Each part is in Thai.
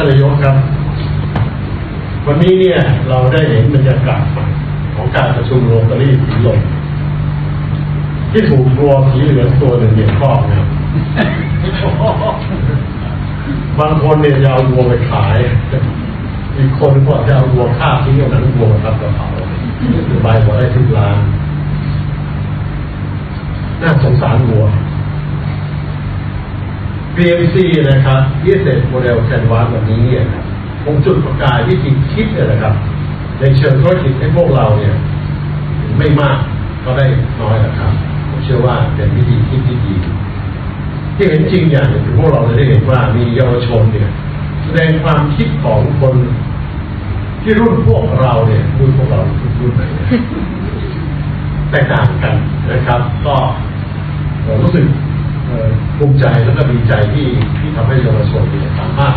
ท่านนายกครับ วันนี้เนี่ยเราได้เห็นบรรยากาศของการประชุมโรตารี่สีลมที่ถูกวัวสีเหลืองตัวหนึ่งเหยียบคอกนะครับบางคนเนี่ยจะเอาวัวไปขาย อีกคนก็จะเอาวัวฆ่าทิ้งเอาหนังวัวมาทำกระเป๋าใบหัวได้สิบล้าน น่าสงสารวัว BMC นะครับยี่สิบโมเดลแคนวาสแบบนี้เนี่ยครับคงจุดประกายวิธีคิดเนี่ยนะครับ ในเชิงธุรกิจให้พวกเราเนี่ย ไม่มากก็ได้น้อยนะครับ ผมเชื่อว่าเป็นวิธีคิดที่ดีที่เห็นจริงอย่างหนึ่งคือพวกเราจะได้เห็นว่ามีเยาวชนเนี่ย แสดงความคิดของคนที่รุ่นพวกเราเนี่ยรุ่นพวกเรารุ่นไหนเนี่ยแตกต่างกันนะครับ ก็เอ่อรู้สึกเอ่อ ภูมิใจแล้วก็ดีใจที่ที่ทำให้เยาวชนเนี่ยสามารถ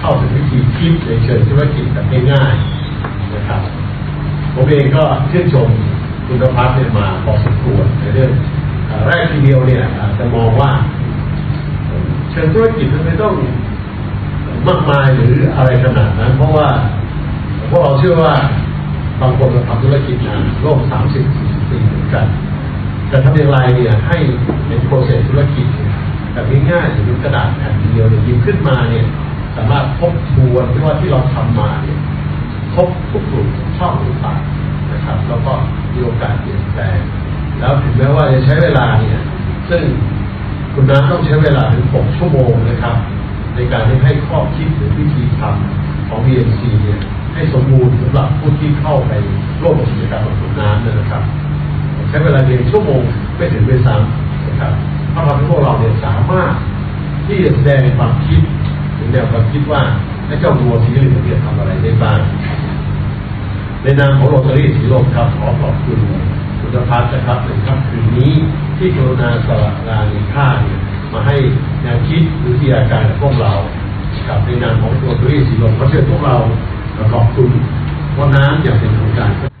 เข้าถึงวิธีคิดในเชิงธุรกิจแบบง่ายๆนะครับผมเองก็ชื่นชมคุณพัฒน์เนี่ยมาพอสมควรในเรื่องแรกทีเดียวเนี่ยจะมองว่า เชิงธุรกิจมันไม่ต้องมากมายหรืออะไรขนาดนั้น เพราะว่าพวกเราเชื่อว่าบางคนเราทำธุรกิจมาโลกสา รเนี่ยให้ในโปรเซสธุรกิจแบบง่ายๆหรือกระดาษแผ่นเดียวเนี่ยหยิบขึ้นมาเนี่ยสามารถทบทวนที่ว่าที่เราทำมาเนี่ยครบทุกกลุ่มช่องต่านะครับ แล้วก็มีโอกาสเปลี่ยนแปลงแล้วถึงแม้ว่าจะใช้เวลาเนี่ย ซึ่งคุณน้ำต้องใช้เวลาถึง 6 ชั่วโมงนะครับ ในการที่ให้ข้อคิดหรือวิธีทำของ BNC เนี่ยให้สมบูรณ์สำหรับผู้ที่เข้าไปร่วมกิจกรรมกับคุณน้ำนะครับ ใช้เวลาเพียงชั่วโมงไม่ถึงด้วยซ้ำนะครับถ้าทำให้พวกเราเนี่ยสามารถที่จะแสดงความคิดถึงแนวความคิดว่าไอ้เจ้าวัวสีเหลืองเนี่ยทำอะไรได้บ้างในนามของโรตารี่สีลมครับขอขอบคุณคุณพัฒน์นะครับในค่ำคืนนี้ที่กรุณาสละงานีค่าเนี่ยมาให้แนวคิดหรือวิทยาการกับพวกเรากับในนามของโรตารี่สีลมขอเชิญพวกเราขอบคุณวันน้ำอย่างเป็นทางการ